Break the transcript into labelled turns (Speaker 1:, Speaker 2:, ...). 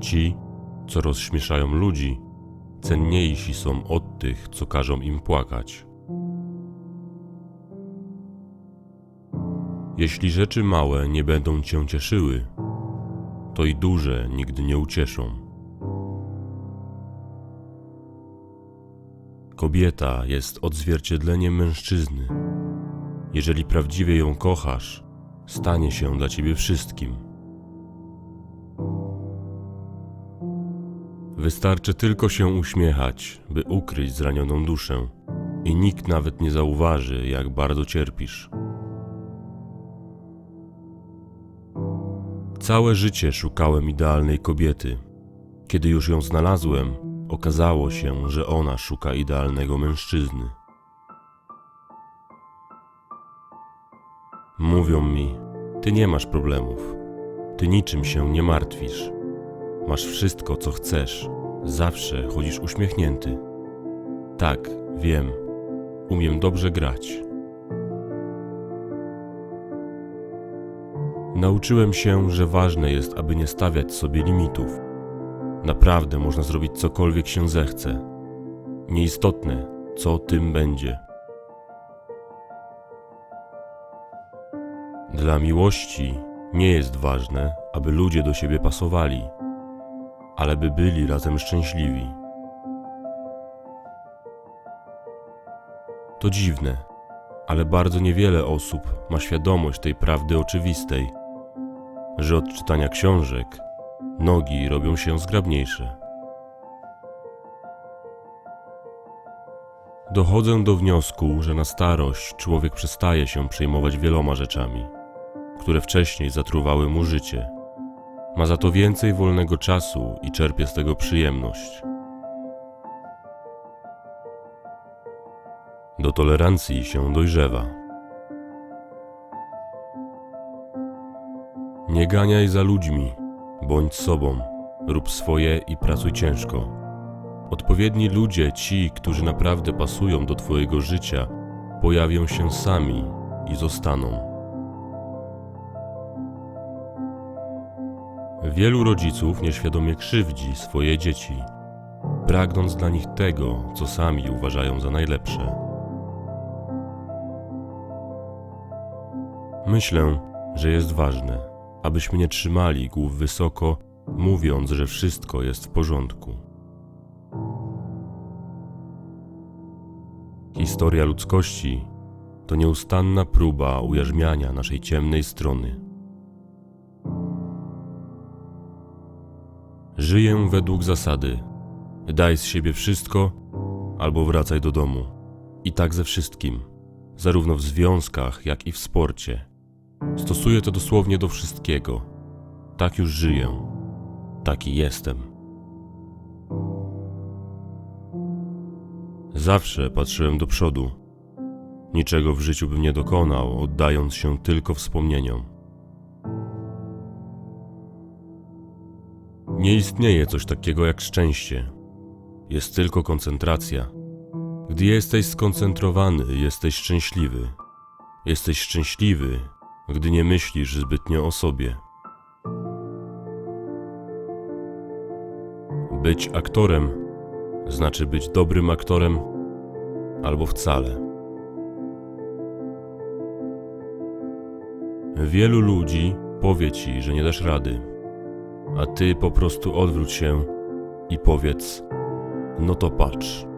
Speaker 1: Ci, co rozśmieszają ludzi, cenniejsi są od tych, co każą im płakać. Jeśli rzeczy małe nie będą cię cieszyły, to i duże nigdy nie ucieszą. Kobieta jest odzwierciedleniem mężczyzny. Jeżeli prawdziwie ją kochasz, stanie się dla ciebie wszystkim. Wystarczy tylko się uśmiechać, by ukryć zranioną duszę, i nikt nawet nie zauważy, jak bardzo cierpisz. Całe życie szukałem idealnej kobiety. Kiedy już ją znalazłem, okazało się, że ona szuka idealnego mężczyzny. Mówią mi: Ty nie masz problemów, ty niczym się nie martwisz. Masz wszystko, co chcesz, zawsze chodzisz uśmiechnięty. Tak, wiem, umiem dobrze grać. Nauczyłem się, że ważne jest, aby nie stawiać sobie limitów. Naprawdę można zrobić cokolwiek się zechce. Nieistotne, co tym będzie. Dla miłości nie jest ważne, aby ludzie do siebie pasowali, ale by byli razem szczęśliwi. To dziwne, ale bardzo niewiele osób ma świadomość tej prawdy oczywistej, że od czytania książek nogi robią się zgrabniejsze. Dochodzę do wniosku, że na starość człowiek przestaje się przejmować wieloma rzeczami, które wcześniej zatruwały mu życie. Ma za to więcej wolnego czasu i czerpie z tego przyjemność. Do tolerancji się dojrzewa. Nie ganiaj za ludźmi, bądź sobą, rób swoje i pracuj ciężko. Odpowiedni ludzie, ci, którzy naprawdę pasują do Twojego życia, pojawią się sami i zostaną. Wielu rodziców nieświadomie krzywdzi swoje dzieci, pragnąc dla nich tego, co sami uważają za najlepsze. Myślę, że jest ważne, abyśmy nie trzymali głów wysoko, mówiąc, że wszystko jest w porządku. Historia ludzkości to nieustanna próba ujarzmiania naszej ciemnej strony. Żyję według zasady: daj z siebie wszystko, albo wracaj do domu. I tak ze wszystkim, zarówno w związkach, jak i w sporcie. Stosuję to dosłownie do wszystkiego. Tak już żyję. Taki jestem. Zawsze patrzyłem do przodu. Niczego w życiu bym nie dokonał, oddając się tylko wspomnieniom. Nie istnieje coś takiego jak szczęście. Jest tylko koncentracja. Gdy jesteś skoncentrowany, jesteś szczęśliwy. Jesteś szczęśliwy, gdy nie myślisz zbytnio o sobie. Być aktorem znaczy być dobrym aktorem albo wcale. Wielu ludzi powie ci, że nie dasz rady, a ty po prostu odwróć się i powiedz: No to patrz.